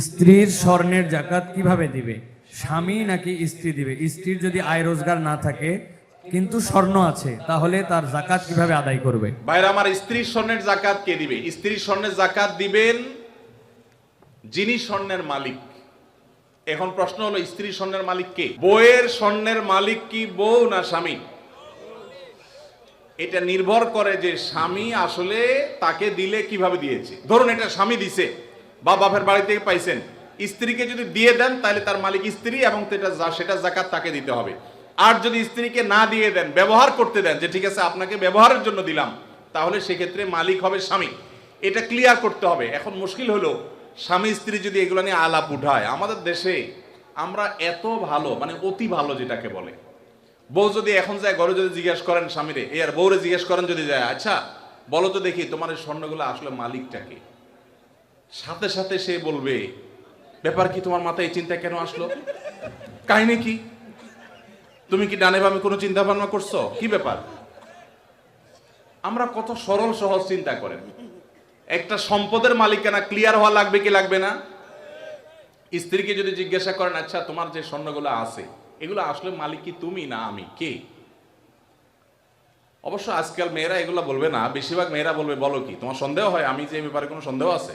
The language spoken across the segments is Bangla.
স্ত্রীর স্বর্ণের জাকাত কীভাবে দিবে? স্বামী নাকি স্ত্রী দিবে? স্ত্রীর যদি আয় রোজগার না থাকে, কিন্তু স্বর্ণ আছে, তাহলে তার জাকাত কীভাবে আদায় করবে? বাইরে আমার স্ত্রীর স্বর্ণের জাকাত কে দিবে? স্ত্রীর স্বর্ণের জাকাত দিবেন যিনি স্বর্ণের মালিক। এখন প্রশ্ন হলো, স্ত্রীর স্বর্ণের মালিক কে? বউয়ের স্বর্ণের মালিক কি বউ না স্বামী? এটা নির্ভর করে যে স্বামী আসলে তাকে দিলে কীভাবে দিয়েছে। ধরুন, এটা স্বামী দিছে। বা বাপের বাড়ি থেকে পাইছেন। স্ত্রীকে যদি দিয়ে দেন, তাহলে তার মালিক স্ত্রী এবং সেটা জাকাত তাকে দিতে হবে। আর যদি স্ত্রীকে না দিয়ে দেন, ব্যবহার করতে দেন, যে ঠিক আছে, আপনাকে ব্যবহারের জন্য দিলাম, তাহলে সেক্ষেত্রে মালিক হবে স্বামী। এটা ক্লিয়ার করতে হবে। এখন মুশকিল হলো, স্বামী স্ত্রী যদি এগুলো নিয়ে আলাপ উঠায়, আমাদের দেশে আমরা এত ভালো মানে অতি ভালো যেটাকে বলে। বউ যদি এখন যায় ঘরে যদি জিজ্ঞেস করেন স্বামীরে এ আর বউরে জিজ্ঞেস করেন যদি যায় আচ্ছা বলো তো দেখি তোমার এই স্বর্ণগুলো আসলে মালিকটাকে সাথে সাথে সে বলবে, ব্যাপার কি, তোমার মাথায় এই চিন্তা কেন আসলো? কাহিনী কি? তুমি কি ডানে বামে কোনো চিন্তা ভাবনা করছ? কি ব্যাপার? আমরা কত সরল সহজ চিন্তা করেন। একটা সম্পদের মালিকানা ক্লিয়ার হওয়া লাগবে কি লাগবে না? স্ত্রীকে যদি জিজ্ঞাসা করেন আচ্ছা তোমার যে স্বর্ণগুলো আছে, এগুলো আসলে মালিক কি তুমি না আমি? কে? অবশ্য আজকাল মেয়েরা এগুলো বলবে না। বেশিরভাগ মেয়েরা বলবে, বলো কি, তোমার সন্দেহ হয়? আমি যে ব্যাপারে কোনো সন্দেহ আছে?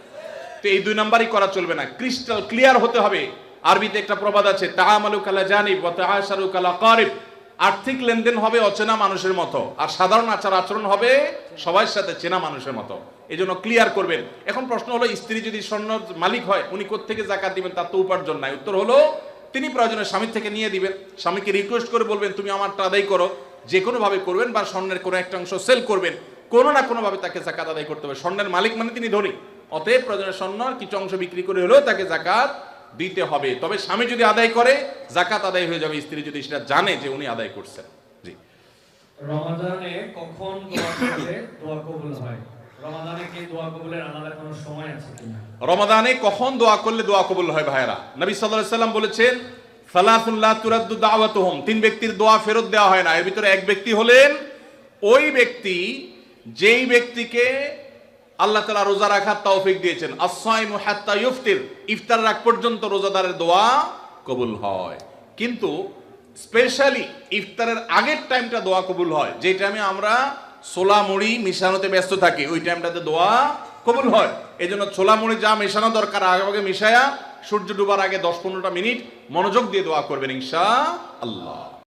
তো এই দুই নাম্বারই করা চলবে না। ক্রিস্টাল ক্লিয়ার হতে হবে। আরবিতে একটা প্রবাদ আছে তাহামালু কালা জানিব তাহাশারু কালা কারিব আর্থিক লেনদেন হবে অচেনা মানুষের মতো। আর সাধারণ আচার আচরণ হবে সবার সাথে চেনা মানুষের মতো। এই জন্য ক্লিয়ার করবেন। এখন প্রশ্ন হলো, স্ত্রী যদি স্বর্ণ মালিক হয়, উনি কোত্থেকে জাকাত দিবেন? তার তো উপার্জন নাই। উত্তর হলো, তিনি প্রয়োজনে স্বামীর থেকে নিয়ে দিবেন। স্বামীকে রিকোয়েস্ট করে বলবেন, তুমি আমারটা আদায় করো। যে কোনো ভাবে করবেন বা স্বর্ণের কোনো একটা অংশ সেল করবেন। কোনো না কোনো ভাবে তাকে জাকাত আদায় করতে হবে। স্বর্ণের মালিক মানে তিনি ধনী। অতএব প্রয়োজনে স্বর্ণ কিছু অংশ বিক্রি করে হলেও তাকে জাকাত দিতে হবে। তবে স্বামী যদি আদায় করে জাকাত আদায় হয়ে যাবে। স্ত্রী যদি সেটা জানে যে উনি আদায় করছেন। জি। রমাদানে কখন দোয়া করলে দোয়া কবুল হয়? রমাদানে কখন দোয়া করলে দোয়া কবুল হয় ভাইরা নবী আলাইহি সাল্লাম বলেছেন সালাতুল্লাহ তুরাদ্দু দাওয়াতুহুম। তিন ব্যক্তির দোয়া ফেরত দেওয়া হয় না। এর ভিতরে এক ব্যক্তি হলেন ওই ব্যক্তি যেই ব্যক্তিকে আল্লাহ তাআলা রোজা রাখার তৌফিক দিয়েছেন। আস-সাইমু হাত্তা ইফতির। ইফতার রাখ পর্যন্ত রোজাদারের দোয়া কবুল হয়। কিন্তু স্পেশালি ইফতারের আগের টাইমটা দোয়া কবুল হয়। যে টাইমে আমরা ছোলা মুড়ি মিশানোতে ব্যস্ত থাকি, ওই টাইমটাতে দোয়া কবুল হয়। এই জন্য ছোলা মুড়ি যা মেশানো দরকার, আগে আগে মিশায়া সূর্য ডুবার আগে দশ পনেরোটা মিনিট মনোযোগ দিয়ে দোয়া করবেন ইনশা আল্লাহ